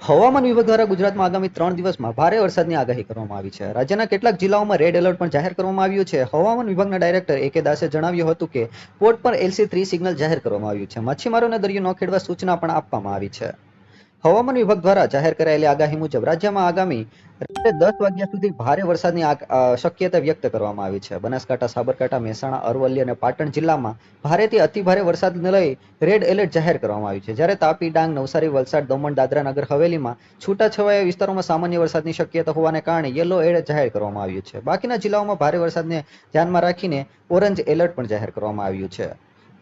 હવામાન વિભાગ દ્વારા ગુજરાતમાં આગામી ત્રણ દિવસમાં ભારે વરસાદની આગાહી કરવામાં આવી છે. રાજ્યના કેટલાક જિલ્લાઓમાં રેડ એલર્ટ પણ જાહેર કરવામાં આવ્યું છે. હવામાન વિભાગના ડાયરેક્ટર એ કે દાસે જણાવ્યું હતું કે, પોર્ટ પર એલસી થ્રી સિગ્નલ જાહેર કરવામાં આવ્યું છે. માછીમારોને દરિયો ન ખેડવા સૂચના પણ આપવામાં આવી છે. હવામાન વિભાગ દ્વારા જાહેર કરાયેલી આગાહી મુજબ રાજ્યમાં આગામી રાત્રે દસ વાગ્યા સુધી ભારે વરસાદની શક્યતા વ્યક્ત કરવામાં આવી છે. બનાસકાંઠા, સાબરકાંઠા, મહેસાણા, અરવલ્લી અને પાટણ જિલ્લામાં ભારેથી અતિભારે વરસાદને લઈ રેડ એલર્ટ જાહેર કરવામાં આવ્યું છે. જ્યારે તાપી, ડાંગ, નવસારી, વલસાડ, દમણ, દાદરા નગર, હવેલીમાં છૂટાછવાયા વિસ્તારોમાં સામાન્ય વરસાદની શક્યતા હોવાને કારણે યલો એલર્ટ જાહેર કરવામાં આવ્યું છે. બાકીના જિલ્લાઓમાં ભારે વરસાદને ધ્યાનમાં રાખીને ઓરેન્જ એલર્ટ પણ જાહેર કરવામાં આવ્યું છે.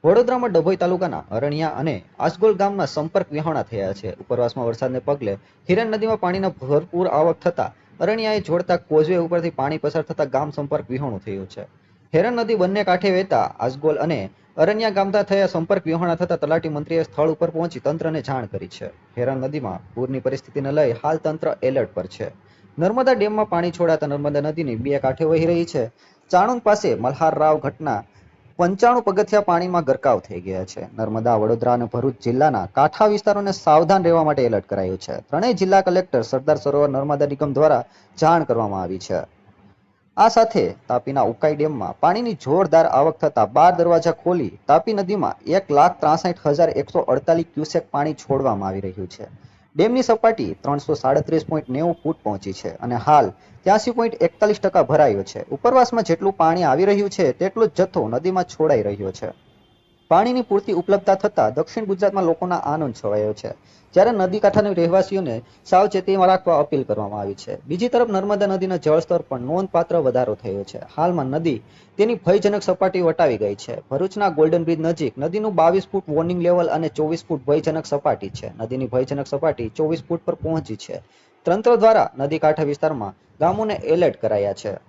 વડોદરામાં ડભોઈ તાલુકાના અરણિયા અને આસગોલ ગામના સંપર્ક વિહોણા થયા છે. ઉપરવાસમાં વરસાદને પગલે હિરણ નદીમાં પાણીનો ભરપૂર આવક થતા અરણિયાએ જોડતા કોઝવે ઉપરથી પાણી પસાર થતા ગામ સંપર્ક વિહોણું થયું છે. હેરણ નદી બંને કાંઠે વહેતા આસગોલ અને અરણ્યા ગામતા થયા સંપર્ક વિહોણા થતા તલાટી મંત્રીએ સ્થળ ઉપર પહોંચી તંત્રને જાણ કરી છે. હેરણ નદીમાં પૂરની પરિસ્થિતિને લઈ હાલ તંત્ર એલર્ટ પર છે. નર્મદા ડેમમાં પાણી છોડાતા નર્મદા નદીની બે કાંઠે વહી રહી છે. ચાણંદ પાસે મલ્હાર રાવ ઘટના પંચાણું પગથિયા પાણીમાં ગરકાવ થઈ ગયા છે. નર્મદા, વડોદરા અને ભરૂચ જિલ્લાના કાંઠા વિસ્તારોને સાવધાન રહેવા માટે એલર્ટ કરાયું છે. ત્રણેય જિલ્લા કલેક્ટર સરદાર સરોવર નર્મદા નિગમ દ્વારા જાણ કરવામાં આવી છે. આ સાથે તાપીના ઉકાઈ ડેમમાં પાણીની જોરદાર આવક થતા બાર દરવાજા ખોલી તાપી નદીમાં એક લાખ ત્રાસઠ હજાર એકસો અડતાલીસ ક્યુસેક પાણી છોડવામાં આવી રહ્યું છે. ડેમની સપાટી ત્રણસો સાડત્રીસ પોઈન્ટ નેવું ફૂટ પહોંચી છે અને હાલ ત્યાસી પોઈન્ટ એકતાલીસ ટકા ભરાયો છે. ઉપરવાસમાં જેટલું પાણી આવી રહ્યું છે, તેટલો જ જથ્થો નદીમાં છોડાઈ રહ્યો છે. પાણીની પૂરતી ઉપલબ્ધતા થતાં દક્ષિણ ગુજરાતમાં લોકોના આનંદ છવાયો છે. જ્યારે નદી કાંઠાના રહેવાસીઓને સાવચેતીમાં રાખવા અપીલ કરવામાં આવી છે. બીજી તરફ નર્મદા નદીના જળસ્તર પણ નોંધપાત્ર વધારો થયો છે. હાલમાં નદી તેની ભયજનક સપાટી વટાવી ગઈ છે. ભરૂચના ગોલ્ડન બ્રિજ નજીક નદીનું બાવીસ ફૂટ વોર્નિંગ લેવલ અને ચોવીસ ફૂટ ભયજનક સપાટી છે. નદીની ભયજનક સપાટી ચોવીસ ફૂટ પર પહોંચી છે. તંત્ર દ્વારા નદી કાંઠા વિસ્તારમાં ગામોને એલર્ટ કરાયા છે.